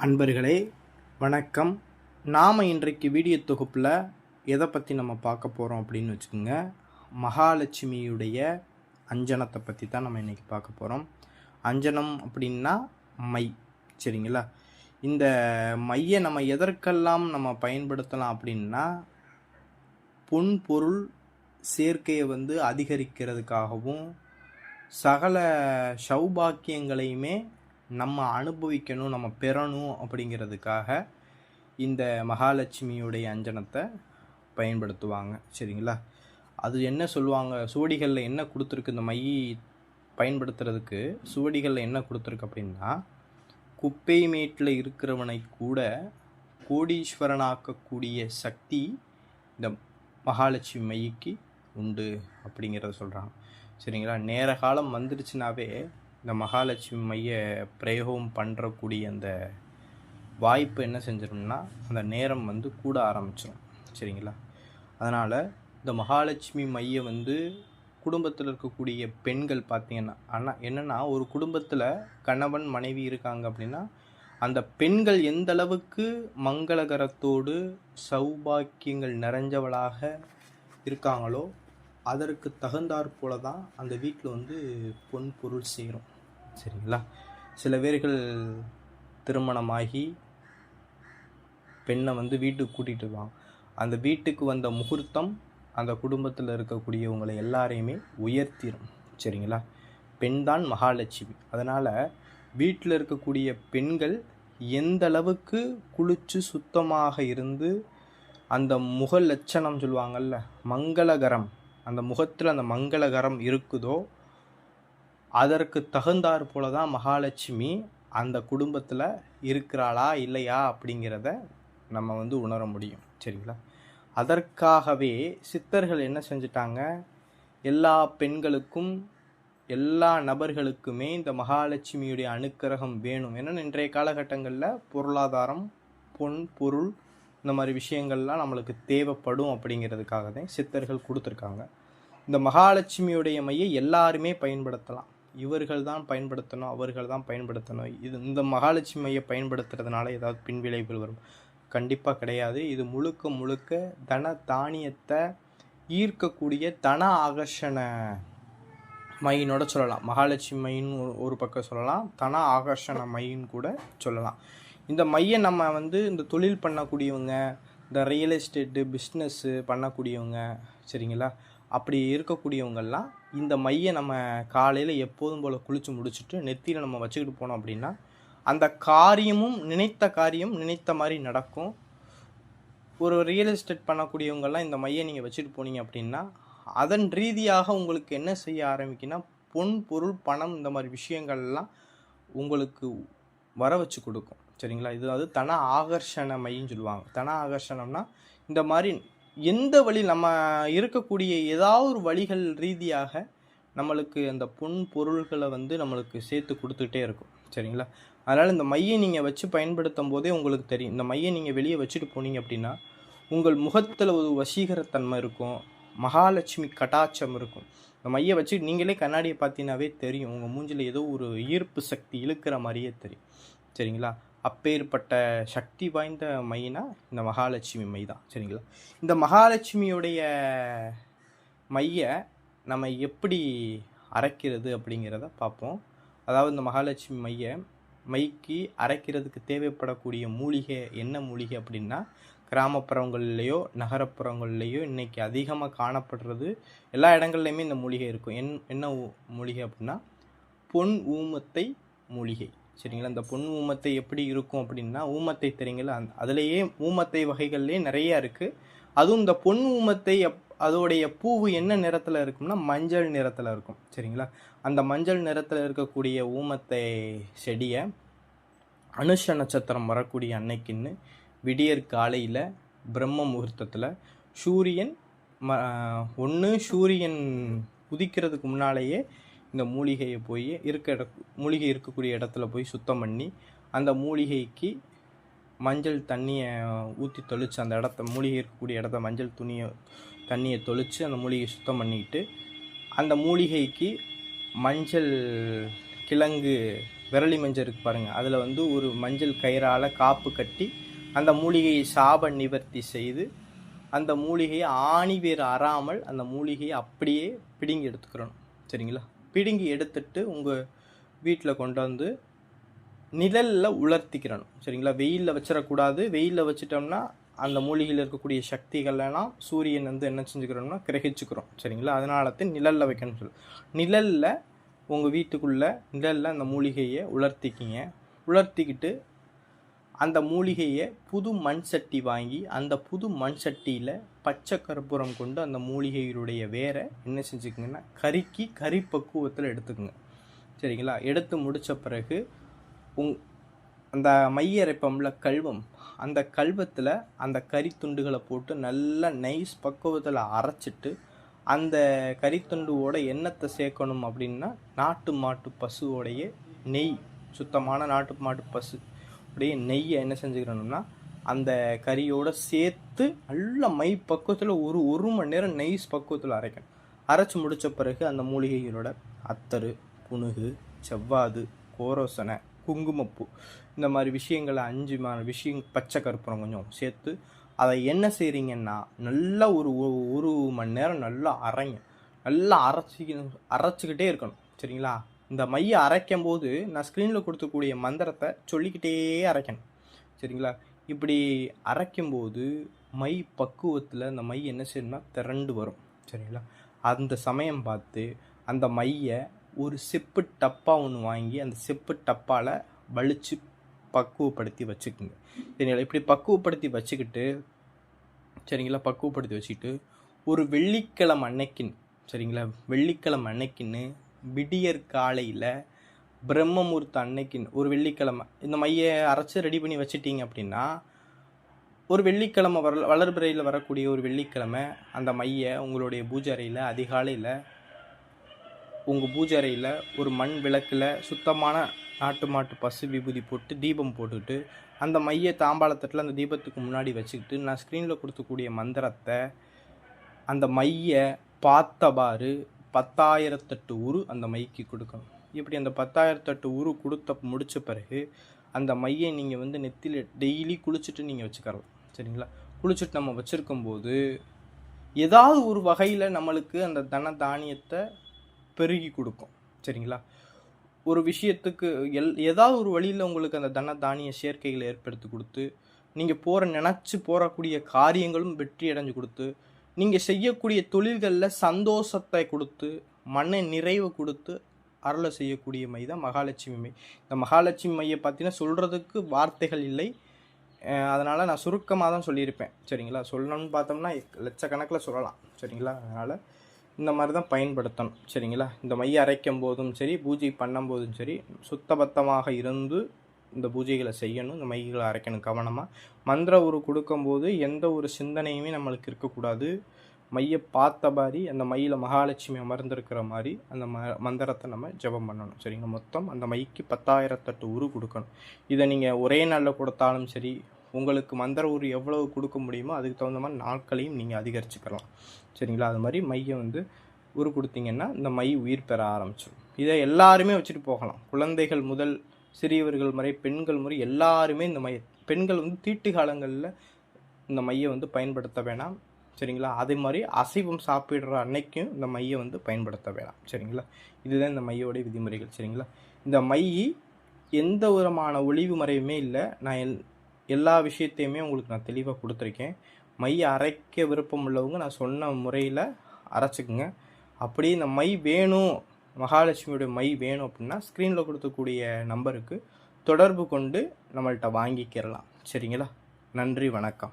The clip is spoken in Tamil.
அன்பர்களே வணக்கம். நாம் இன்றைக்கு வீடியோ தொகுப்பில் எதை பற்றி நம்ம பார்க்க போகிறோம் அப்படின்னு வச்சுக்கோங்க. மகாலட்சுமியுடைய அஞ்சனத்தை பற்றி தான் நம்ம இன்றைக்கி பார்க்க போகிறோம் அஞ்சனம் அப்படின்னா மை சரிங்களா? இந்த மையை நம்ம எதற்கெல்லாம் நம்ம பயன்படுத்தலாம் அப்படின்னா பொன் பொருள் சேர்க்கையை வந்து அதிகரிக்கிறதுக்காகவும் சகல சௌபாக்கியங்களையுமே நம்ம அனுபவிக்கணும் நம்ம பெறணும் அப்படிங்கிறதுக்காக இந்த மகாலட்சுமியுடைய அஞ்சனத்தை பயன்படுத்துவாங்க. சரிங்களா? அது என்ன சொல்லுவாங்க? சுவடிகளில் என்ன கொடுத்துருக்கு? இந்த மை பயன்படுத்துறதுக்கு சுவடிகளில் என்ன கொடுத்துருக்கு அப்படின்னா குப்பை மேட்டில் இருக்கிறவனை கூட கோடீஸ்வரனாக்கக்கூடிய சக்தி இந்த மகாலட்சுமி மைக்கு உண்டு அப்படிங்கிறத சொல்கிறாங்க சரிங்களா? நேர காலம் வந்துருச்சுனாவே இந்த மகாலட்சுமி மைய பிரயோகம் பண்ணுறக்கூடிய அந்த வாய்ப்பு என்ன செஞ்சிடும்னா அந்த நேரம் வந்து கூட ஆரம்பிச்சிடும் சரிங்களா? அதனால் இந்த மகாலட்சுமி மைய வந்து குடும்பத்தில் இருக்கக்கூடிய பெண்கள் பார்த்தீங்கன்னா ஆனால் என்னென்னா ஒரு குடும்பத்தில் கணவன் மனைவி இருக்காங்க அப்படின்னா அந்த பெண்கள் எந்த அளவுக்கு மங்களகரத்தோடு சௌபாக்கியங்கள் நிறைஞ்சவளாக இருக்காங்களோ அதற்கு தகுந்தாற் போல தான் அந்த வீட்டில் வந்து பொன் பொருள் சேரும். சரிங்களா? சில பேர்கள் திருமணமாகி பெண்ணை வந்து வீட்டுக்கு கூட்டிகிட்டு வருவாங்க. அந்த வீட்டுக்கு வந்த முகூர்த்தம் அந்த குடும்பத்தில் இருக்கக்கூடியவங்களை எல்லாரையுமே உயர்த்திடும் சரிங்களா? பெண் தான் மகாலட்சுமி. அதனால் வீட்டில் இருக்கக்கூடிய பெண்கள் எந்த அளவுக்கு குளிச்சு சுத்தமாக இருந்து அந்த முக லட்சணம் சொல்லுவாங்கல்ல மங்களகரம். அந்த முகத்தில் அந்த மங்களகரம் இருக்குதோ அதற்கு தகுந்தாற் போல தான் மகாலட்சுமி அந்த குடும்பத்தில் இருக்கிறாளா இல்லையா அப்படிங்கிறத நம்ம வந்து உணர முடியும். சரிங்களா? அதற்காகவே சித்தர்கள் என்ன செஞ்சிட்டாங்க? எல்லா பெண்களுக்கும் எல்லா நபர்களுக்குமே இந்த மகாலட்சுமியுடைய அனுக்கிரகம் வேணும். ஏன்னா இன்றைய காலகட்டங்களில் பொருளாதாரம் பொன் பொருள் இந்த மாதிரி விஷயங்கள்லாம் நம்மளுக்கு தேவைப்படும் அப்படிங்கிறதுக்காக தான் சித்தர்கள் கொடுத்துருக்காங்க. இந்த மகாலட்சுமியுடைய மையை எல்லாருமே பயன்படுத்தலாம். இவர்கள் தான் பயன்படுத்தணும் அவர்கள் தான் பயன்படுத்தணும். இது இந்த மகாலட்சுமி மையை பயன்படுத்துறதுனால ஏதாவது பின்விளைவுகள் வரும். கண்டிப்பாக கிடையாது. இது முழுக்க முழுக்க தன தானியத்தை ஈர்க்கக்கூடிய தன ஆகர்ஷண மையினோட சொல்லலாம். மகாலட்சுமி ஒரு பக்கம் சொல்லலாம். தன ஆகர்ஷண மையின்னு கூட சொல்லலாம். இந்த மையை நம்ம வந்து இந்த தொழில் பண்ணக்கூடியவங்க இந்த ரியல் எஸ்டேட்டு பிஸ்னஸ்ஸு பண்ணக்கூடியவங்க சரிங்களா? அப்படி இருக்கக்கூடியவங்கள்லாம் இந்த மையை நம்ம காலையில் எப்போதும் போல் குளித்து முடிச்சுட்டு நெத்தியில் நம்ம வச்சுக்கிட்டு போனோம் அப்படின்னா அந்த காரியமும் நினைத்த காரியம் நினைத்த மாதிரி நடக்கும். ஒரு ரியல் எஸ்டேட் பண்ணக்கூடியவங்கெல்லாம் இந்த மையை நீங்கள் வச்சுட்டு போனீங்க அப்படின்னா அதன் ரீதியாக உங்களுக்கு என்ன செய்ய ஆரம்பிக்குன்னா பொன் பொருள் பணம் இந்த மாதிரி விஷயங்கள்லாம் உங்களுக்கு வர வச்சு கொடுக்கும். சரிங்களா? இது அது தன ஆகர்ஷண மையன்னு சொல்லுவாங்க. தன ஆகர்ஷணம்னா இந்த மாதிரி எந்த வழி நம்ம இருக்கக்கூடிய ஏதாவது ஒரு வழிகள் ரீதியாக நம்மளுக்கு அந்த பொன் பொருள்களை வந்து நம்மளுக்கு சேர்த்து கொடுத்துக்கிட்டே இருக்கும். சரிங்களா? அதனால் இந்த மையை நீங்கள் வச்சு பயன்படுத்தும் போதே உங்களுக்கு தெரியும். இந்த மையை நீங்கள் வெளியே வச்சுட்டு போனீங்க அப்படின்னா உங்கள் முகத்தில் ஒரு வசீகரத்தன்மை இருக்கும். மகாலட்சுமி கட்டாட்சம் இருக்கும். இந்த மையை வச்சு நீங்களே கண்ணாடியை பார்த்தீங்கன்னாவே தெரியும். உங்கள் மூஞ்சில் ஏதோ ஒரு ஈர்ப்பு சக்தி இழுக்கிற மாதிரியே தெரியும். சரிங்களா? அப்பேற்பட்ட சக்தி வாய்ந்த மைனா இந்த மகாலட்சுமி மை தான் சரிங்களா? இந்த மகாலட்சுமியுடைய மையை நம்ம எப்படி அரைக்கிறது அப்படிங்கிறத பார்ப்போம். அதாவது இந்த மகாலட்சுமி மையை மைக்கு அரைக்கிறதுக்கு தேவைப்படக்கூடிய மூலிகை என்ன மூலிகை அப்படின்னா கிராமப்புறங்கள்லேயோ நகரப்புறங்கள்லேயோ இன்றைக்கி அதிகமாக காணப்படுறது எல்லா இடங்கள்லையுமே இந்த மூலிகை இருக்கும். என் என்ன மூலிகை அப்படின்னா பொன் ஊமத்தை மூலிகை. சரிங்களா? இந்த பொன் ஊமத்தை எப்படி இருக்கும் அப்படின்னா ஊமத்தை தெரியுங்களா? அந் அதுலேயே ஊமத்தை வகைகள்லேயே நிறைய இருக்குது அதுவும் இந்த பொன் ஊமத்தை எப் அதோடைய பூவு என்ன நிறத்தில் இருக்கும்னா மஞ்சள் நிறத்தில் இருக்கும். சரிங்களா? அந்த மஞ்சள் நிறத்தில் இருக்கக்கூடிய ஊமத்தை செடியை அனுஷ நட்சத்திரம் வரக்கூடிய அன்னைக்குன்னு விடியற் காலையில் பிரம்ம முகூர்த்தத்தில் சூரியன் ம ஒன்று சூரியன் உதிக்கிறதுக்கு முன்னாலேயே இந்த மூலிகையை போய் இருக்க இட மூலிகை இருக்கக்கூடிய இடத்துல போய் சுத்தம் பண்ணி அந்த மூலிகைக்கு மஞ்சள் தண்ணியை ஊற்றி தொளிச்சு அந்த இடத்த மூலிகை இருக்கக்கூடிய இடத்த மஞ்சள் துணியை தண்ணியை தொளித்து அந்த மூலிகையை சுத்தம் பண்ணிட்டு அந்த மூலிகைக்கு மஞ்சள் கிழங்கு விரலி மஞ்சள் இருக்கு பாருங்கள் அதில் வந்து ஒரு மஞ்சள் கயிறால் காப்பு கட்டி அந்த மூலிகையை சாப நிவர்த்தி செய்து அந்த மூலிகையை ஆணி வேறு அறாமல் அந்த மூலிகையை அப்படியே பிடுங்கி எடுத்துக்கிறணும். சரிங்களா? பிடுங்கி எடுத்துட்டு உங்கள் வீட்டில் கொண்டு வந்து நிழலில் உலர்த்திக்கிறணும். சரிங்களா? வெயிலில் வச்சிடக்கூடாது வெயிலில் வச்சிட்டோம்னா அந்த மூலிகையில் இருக்கக்கூடிய சக்திகள்லாம் சூரியன் வந்து என்ன செஞ்சுக்கிறோம்னா கிரகிச்சுக்கிறோம். சரிங்களா? அதனால தான் நிழலில் வைக்கணும்னு சொல்லு. நிழலில் உங்கள் வீட்டுக்குள்ளே நிழலில் அந்த மூலிகையை உலர்த்திக்கிங்க. உலர்த்திக்கிட்டு அந்த மூலிகையை புது மண் சட்டி வாங்கி அந்த புது மண் சட்டியில் பச்சை கற்பூரம் கொண்டு அந்த மூலிகையினுடைய வேரை என்ன செஞ்சுக்கோங்கன்னா கறிக்கு கறி பக்குவத்தில் எடுத்துக்கோங்க. சரிங்களா? எடுத்து முடித்த பிறகு உங் அந்த மையரைப்பம்ல கல்வம் அந்த கல்வத்தில் அந்த கறி துண்டுகளை போட்டு நல்லா நைஸ் பக்குவத்தில் அரைச்சிட்டு அந்த கறித்துண்டுவோட எண்ணத்தை சேர்க்கணும் அப்படின்னா நாட்டு மாட்டு பசுவோடைய நெய் சுத்தமான நாட்டு மாட்டு பசு அப்படியே நெய்யை என்ன செஞ்சுக்கிறோம்னா அந்த கறியோட சேர்த்து நல்ல மை பக்குவத்தில் ஒரு ஒரு மணி நேரம் நெய்ஸ் பக்குவத்தில் அரைக்கணும். அரைச்சி முடித்த பிறகு அந்த மூலிகைகளோட அத்தரு புணுகு செவ்வாது கோரோசனை குங்குமப்பூ இந்த மாதிரி விஷயங்களை அஞ்சு மா- விஷயம் பச்சை கற்பூரம் கொஞ்சம் சேர்த்து அதை என்ன செய்கிறீங்கன்னா நல்லா ஒரு ஒரு மணி நேரம் நல்லா அரைங்க. நல்லா அரைச்சி அரைச்சிக்கிட்டே இருக்கணும். சரிங்களா? இந்த மையை அரைக்கும் போது நான் ஸ்க்ரீனில் கொடுத்துக்கூடிய மந்திரத்தை சொல்லிக்கிட்டே அரைக்கணும். சரிங்களா? இப்படி அரைக்கும்போது மை பக்குவத்தில் அந்த மை என்ன செய்யணும்னா திரண்டு வரும். சரிங்களா? அந்த சமயம் பார்த்து அந்த மையை ஒரு செப்பு டப்பா ஒன்று வாங்கி அந்த செப்பு டப்பாவில் வலிச்சு பக்குவப்படுத்தி வச்சுக்குங்க. சரிங்களா? இப்படி பக்குவப்படுத்தி வச்சுக்கிட்டு சரிங்களா? பக்குவப்படுத்தி வச்சுக்கிட்டு ஒரு வெள்ளிக்கிழமை அன்னைக்கின் சரிங்களா? வெள்ளிக்கிழமை அன்னைக்குன்னு விடியற் காலையில் பிரம்மமுகூர்த்த அன்னைக்குன்னு ஒரு வெள்ளிக்கிழமை. இந்த மையை அரைச்சி ரெடி பண்ணி வச்சிட்டீங்க அப்படின்னா ஒரு வெள்ளிக்கிழமை வர வளர்பிறையில் வரக்கூடிய ஒரு வெள்ளிக்கிழமை அந்த மையை உங்களுடைய பூஜை அறையில் அதிகாலையில் உங்கள் பூஜை அறையில் ஒரு மண் விளக்கில் சுத்தமான நாட்டு மாட்டு பசு விபூதி போட்டு தீபம் போட்டுட்டு அந்த மைய தாம்பாளத்தட்டில் அந்த தீபத்துக்கு முன்னாடி வச்சுக்கிட்டு நான் ஸ்க்ரீனில் கொடுக்கக்கூடிய மந்திரத்தை அந்த மைய பார்த்தவாறு பத்தாயிரத்தெட்டு உரு அந்த மைக்கு கொடுக்கணும். இப்படி அந்த பத்தாயிரத்தெட்டு உரு கொடுத்த முடித்த பிறகு அந்த மையை நீங்கள் வந்து நெத்தியில் டெய்லி குளிச்சுட்டு நீங்கள் வச்சுக்கலாம் சரிங்களா? குளிச்சுட்டு நம்ம வச்சுருக்கும்போது ஏதாவது ஒரு வகையில் நம்மளுக்கு அந்த தன தானியத்தை பெருகி கொடுக்கும். சரிங்களா? ஒரு விஷயத்துக்கு எல் ஏதாவது ஒரு வழியில் உங்களுக்கு அந்த தன தானிய சேர்க்கைகளை ஏற்படுத்தி கொடுத்து நீங்கள் போகிற நினச்சி போகக்கூடிய காரியங்களும் வெற்றி அடைஞ்சு கொடுத்து நீங்கள் செய்யக்கூடிய தொழில்களில் சந்தோஷத்தை கொடுத்து மன நிறைவு கொடுத்து அருளை செய்யக்கூடிய மை தான் மகாலட்சுமி மை. இந்த மகாலட்சுமி மையை பார்த்தீங்கன்னா சொல்கிறதுக்கு வார்த்தைகள் இல்லை. அதனால் நான் சுருக்கமாக தான் சொல்லியிருப்பேன். சரிங்களா? சொல்லணும்னு பார்த்தோம்னா லட்சக்கணக்கில் சொல்லலாம். சரிங்களா? அதனால் இந்த மாதிரி தான் பயன்படுத்தணும். சரிங்களா? இந்த மையை அரைக்கும் போதும் சரி பூஜை பண்ணும் போதும் சரி சுத்தபத்தமாக இருந்து இந்த பூஜைகளை செய்யணும் இந்த மைகளை அரைக்கணும் கவனமாக மந்திர உரு கொடுக்கும்போது எந்த ஒரு சிந்தனையுமே நம்மளுக்கு இருக்கக்கூடாது. மைய பார்த்த மாதிரி அந்த மையில் மகாலட்சுமி அமர்ந்திருக்கிற மாதிரி அந்த ம மந்திரத்தை நம்ம ஜெபம் பண்ணணும். சரிங்க? மொத்தம் அந்த மைக்கு பத்தாயிரத்தெட்டு உரு கொடுக்கணும். இதை நீங்கள் ஒரே நாளில் கொடுத்தாலும் சரி உங்களுக்கு மந்திர உரு எவ்வளவு கொடுக்க முடியுமோ அதுக்கு தகுந்த மாதிரி நாட்களையும் நீங்கள் அதிகரிச்சுக்கலாம். சரிங்களா? அது மாதிரி மையை வந்து உரு கொடுத்தீங்கன்னா இந்த மை உயிர் பெற ஆரம்பிச்சிடும். இதை எல்லாருமே வச்சுட்டு போகலாம். குழந்தைகள் முதல் சிறியவர்கள் முறை பெண்கள் முறை எல்லாருமே இந்த மைய பெண்கள் வந்து தீட்டு காலங்களில் இந்த மையை வந்து பயன்படுத்த வேணாம். சரிங்களா? அதே மாதிரி அசைவம் சாப்பிடுற அன்னைக்கும் இந்த மையை வந்து பயன்படுத்த வேணாம். சரிங்களா? இதுதான் இந்த மையோடைய விதிமுறைகள். சரிங்களா? இந்த மை எந்த விதமான ஒளிவு மறைவுமே இல்லை. நான் எல் எல்லா விஷயத்தையுமே உங்களுக்கு நான் தெளிவாக கொடுத்துருக்கேன். மை அரைக்க விருப்பம் உள்ளவங்க நான் சொன்ன முறையில் அரைச்சிக்குங்க. அப்படியே இந்த மை வேணும் மகாலட்சுமியோட மை வேணும் அப்படின்னா ஸ்க்ரீனில் கொடுத்தக்கூடிய நம்பருக்கு தொடர்பு கொண்டு நம்மள்கிட்ட வாங்கிக்கிறலாம். சரிங்களா? நன்றி வணக்கம்.